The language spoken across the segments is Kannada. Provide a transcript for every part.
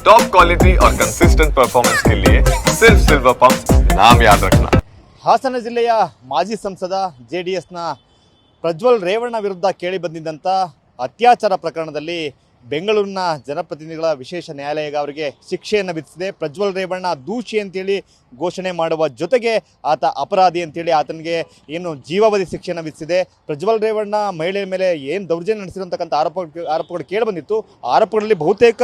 टॉप क्वालिटी और कंसिस्टेंट परफॉर्मेंस के लिए सिर्फ सिल्वर पंप नाम याद रखना ಹಾಸನ ಜಿಲ್ಲೆಯ ಮಾಜಿ ಸಂಸದ ಜೆ ಡಿ ಎಸ್ನ ಪ್ರಜ್ವಲ್ ರೇವಣ್ಣ ವಿರುದ್ಧ ಕೇಳಿಬಂದಿದ್ದಂಥ ಅತ್ಯಾಚಾರ ಪ್ರಕರಣದಲ್ಲಿ ಬೆಂಗಳೂರಿನ ಜನಪ್ರತಿನಿಧಿಗಳ ವಿಶೇಷ ನ್ಯಾಯಾಲಯ ಅವರಿಗೆ ಶಿಕ್ಷೆಯನ್ನು ವಿಧಿಸಿದೆ. ಪ್ರಜ್ವಲ್ ರೇವಣ್ಣ ದೂಷಿ ಅಂತೇಳಿ ಘೋಷಣೆ ಮಾಡುವ ಜೊತೆಗೆ ಆತ ಅಪರಾಧಿ ಅಂತೇಳಿ ಆತನಿಗೆ ಏನು ಜೀವಾವಧಿ ಶಿಕ್ಷೆಯನ್ನು ವಿಧಿಸಿದೆ. ಪ್ರಜ್ವಲ್ ರೇವಣ್ಣ ಮಹಿಳೆಯರ ಮೇಲೆ ಏನು ದೌರ್ಜನ್ಯ ನಡೆಸಿರುವಂತಕ್ಕಂಥ ಆರೋಪ ಆರೋಪಗಳು ಕೇಳಿಬಂದಿತ್ತು ಆರೋಪಗಳಲ್ಲಿ ಬಹುತೇಕ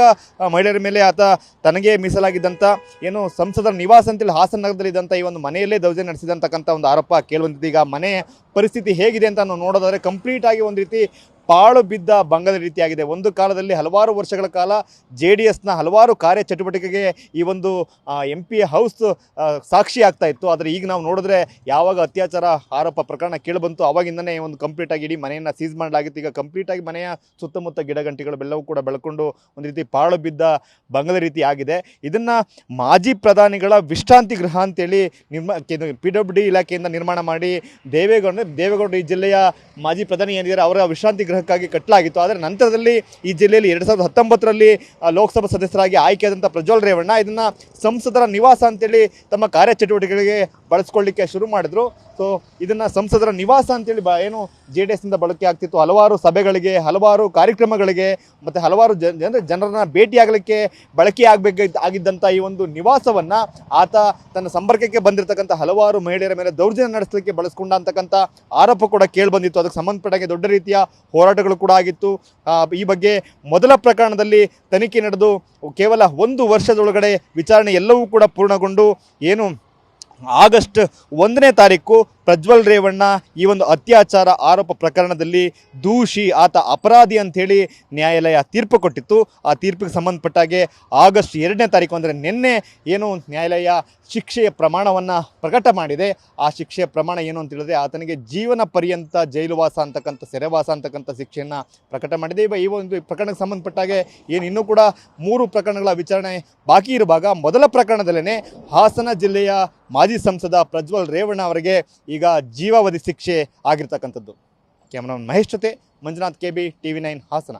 ಮಹಿಳೆಯರ ಮೇಲೆ ಆತ ತನಗೆ ಮೀಸಲಾಗಿದ್ದಂಥ ಏನು ಸಂಸದರ ನಿವಾಸ ಅಂತೇಳಿ ಹಾಸನ ನಗರದಲ್ಲಿ ಇದ್ದಂಥ ಈ ಒಂದು ಮನೆಯಲ್ಲೇ ದೌರ್ಜನ್ಯ ನಡೆಸಿದಂತಕ್ಕಂಥ ಒಂದು ಆರೋಪ ಕೇಳಿಬಂದಿದ್ದು ಈಗ ಮನೆ ಪರಿಸ್ಥಿತಿ ಹೇಗಿದೆ ಅಂತ ನಾವು ನೋಡೋದಾದರೆ ಕಂಪ್ಲೀಟಾಗಿ ಒಂದು ರೀತಿ ಪಾಳು ಬಿದ್ದ ಭಂಗದ ರೀತಿಯಾಗಿದೆ. ಒಂದು ಕಾಲದಲ್ಲಿ ಹಲವಾರು ವರ್ಷಗಳ ಕಾಲ ಜೆ ಡಿ ಎಸ್ನ ಹಲವಾರು ಕಾರ್ಯ ಚಟುವಟಿಕೆಗೆ ಈ ಒಂದು ಎಂ ಪಿ ಹೌಸ್ ಸಾಕ್ಷಿ ಆಗ್ತಾ ಇತ್ತು. ಆದರೆ ಈಗ ನಾವು ನೋಡಿದ್ರೆ ಯಾವಾಗ ಅತ್ಯಾಚಾರ ಆರೋಪ ಪ್ರಕರಣ ಕೇಳಿಬಂತು ಅವಾಗಿಂದನೇ ಒಂದು ಕಂಪ್ಲೀಟ್ ಆಗಿ ಇಡೀ ಮನೆಯನ್ನು ಸೀಸ್ ಮಾಡಲಾಗಿತ್ತು. ಈಗ ಕಂಪ್ಲೀಟ್ ಆಗಿ ಮನೆಯ ಸುತ್ತಮುತ್ತ ಗಿಡಗಂಟಿಗಳು ಬೆಲ್ಲವೂ ಕೂಡ ಬೆಳ್ಕೊಂಡು ಒಂದು ರೀತಿ ಪಾಳು ಬಿದ್ದ ಭಂಗದ ರೀತಿ ಆಗಿದೆ. ಇದನ್ನು ಮಾಜಿ ಪ್ರಧಾನಿಗಳ ವಿಶ್ರಾಂತಿ ಗೃಹ ಅಂತೇಳಿ ನಿರ್ಮಾ ಪಿ ಡಬ್ಲ್ಯೂ ಡಿ ಇಲಾಖೆಯಿಂದ ನಿರ್ಮಾಣ ಮಾಡಿ ದೇವೇಗೌಡ ದೇವೇಗೌಡ ಈ ಜಿಲ್ಲೆಯ ಮಾಜಿ ಪ್ರಧಾನಿ ಏನಿದ್ದಾರೆ, ಅವರ ವಿಶ್ರಾಂತಿ ಗೃಹಕ್ಕಾಗಿ ಕಟ್ಟಲಾಗಿತ್ತು ಆದರೆ ನಂತರದಲ್ಲಿ ಈ ಜಿಲ್ಲೆಯಲ್ಲಿ ಎರಡು ಸಾವಿರದ ಹತ್ತೊಂಬತ್ತರಲ್ಲಿ ಲೋಕಸಭಾ ಸದಸ್ಯರಾಗಿ ಆಯ್ಕೆಯಾದಂಥ ಪ್ರಜ್ವಲ್ ರೇವಣ್ಣ ಇದನ್ನು ಸಂಸದರ ನಿವಾಸ ಅಂತೇಳಿ ತಮ್ಮ ಕಾರ್ಯಚಟುವಟಿಕೆಗಳಿಗೆ ಬಳಸ್ಕೊಳ್ಳಿಕ್ಕೆ ಶುರು ಮಾಡಿದ್ರು. ಸೊ ಇದನ್ನು ಸಂಸದರ ನಿವಾಸ ಅಂತೇಳಿ ಬ, ಏನು ಜೆ ಡಿ ಎಸ್ನಿಂದ ಬಳಕೆ ಆಗ್ತಿತ್ತು. ಹಲವಾರು ಸಭೆಗಳಿಗೆ, ಹಲವಾರು ಕಾರ್ಯಕ್ರಮಗಳಿಗೆ, ಮತ್ತು ಹಲವಾರು ಜನ ಅಂದರೆ ಜನರನ್ನ ಭೇಟಿಯಾಗಲಿಕ್ಕೆ ಬಳಕೆ ಆಗಬೇಕ ಆಗಿದ್ದಂಥ ಈ ಒಂದು ನಿವಾಸವನ್ನು ಆತ ತನ್ನ ಸಂಪರ್ಕಕ್ಕೆ ಬಂದಿರತಕ್ಕಂಥ ಹಲವಾರು ಮಹಿಳೆಯರ ಮೇಲೆ ದೌರ್ಜನ್ಯ ನಡೆಸಲಿಕ್ಕೆ ಬಳಸ್ಕೊಂಡ ಅಂತಕ್ಕಂಥ ಆರೋಪ ಕೂಡ ಕೇಳಿಬಂದಿತ್ತು ಅದಕ್ಕೆ ಸಂಬಂಧಪಟ್ಟಾಗೆ ದೊಡ್ಡ ರೀತಿಯ ಹೋರಾಟಗಳು ಕೂಡ ಆಗಿತ್ತು. ಈ ಬಗ್ಗೆ ಮೊದಲ ಪ್ರಕರಣದಲ್ಲಿ ತನಿಖೆ ನಡೆದು ಕೇವಲ ಒಂದು ವರ್ಷದೊಳಗಡೆ ವಿಚಾರಣೆ ಎಲ್ಲವೂ ಕೂಡ ಪೂರ್ಣಗೊಂಡು ಏನು ಆಗಸ್ಟ್ ಒಂದನೇ ತಾರೀಕು ಪ್ರಜ್ವಲ್ ರೇವಣ್ಣ ಈ ಒಂದು ಅತ್ಯಾಚಾರ ಆರೋಪ ಪ್ರಕರಣದಲ್ಲಿ ದೂಷಿ ಆತ ಅಪರಾಧಿ ಅಂಥೇಳಿ ನ್ಯಾಯಾಲಯ ತೀರ್ಪು ಕೊಟ್ಟಿತ್ತು. ಆ ತೀರ್ಪಿಗೆ ಸಂಬಂಧಪಟ್ಟಾಗೆ ಆಗಸ್ಟ್ ಎರಡನೇ ತಾರೀಕು ಅಂದರೆ ನಿನ್ನೆ ಏನು ನ್ಯಾಯಾಲಯ ಶಿಕ್ಷೆಯ ಪ್ರಮಾಣವನ್ನು ಪ್ರಕಟ ಮಾಡಿದೆ. ಆ ಶಿಕ್ಷೆಯ ಪ್ರಮಾಣ ಏನು ಅಂತ ಹೇಳಿದ್ರೆ ಆತನಿಗೆ ಜೀವನ ಪರ್ಯಂತ ಜೈಲುವಾಸ ಅಂತಕ್ಕಂಥ, ಸೆರೆವಾಸ ಅಂತಕ್ಕಂಥ ಶಿಕ್ಷೆಯನ್ನು ಪ್ರಕಟ ಮಾಡಿದೆ. ಇವ ಈ ಒಂದು ಪ್ರಕರಣಕ್ಕೆ ಸಂಬಂಧಪಟ್ಟಾಗೆ ಏನು ಇನ್ನೂ ಕೂಡ ಮೂರು ಪ್ರಕರಣಗಳ ವಿಚಾರಣೆ ಬಾಕಿ ಇರುವಾಗ ಮೊದಲ ಪ್ರಕರಣದಲ್ಲೇ ಹಾಸನ ಜಿಲ್ಲೆಯ ಮಾಜಿ ಸಂಸದ ಪ್ರಜ್ವಲ್ ರೇವಣ್ಣ ಅವರಿಗೆ ಈಗ ಜೀವಾವಧಿ ಶಿಕ್ಷೆ ಆಗಿರ್ತಕ್ಕಂಥದ್ದು. ಕ್ಯಾಮ್ರಾಮನ್ ಮಹೇಶ್ ಜೊತೆ Manjunath K B T V nine Hassan.